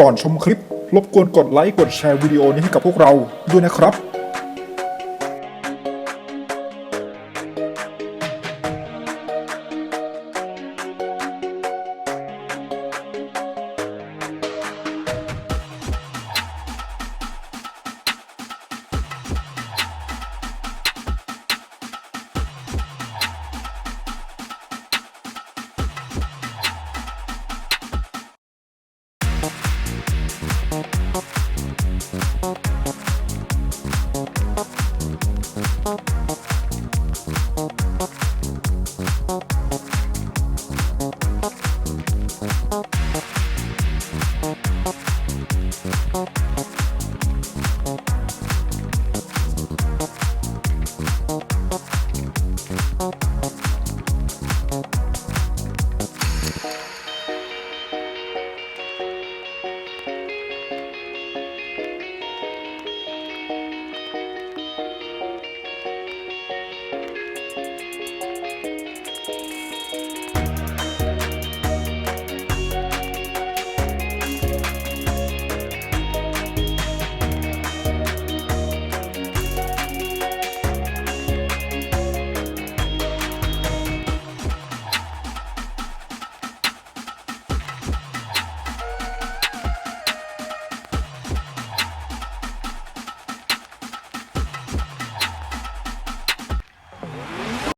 ก่อนชมคลิป รบกวนกดไลค์กดแชร์วิดีโอนี้ให้กับพวกเราด้วยนะครับ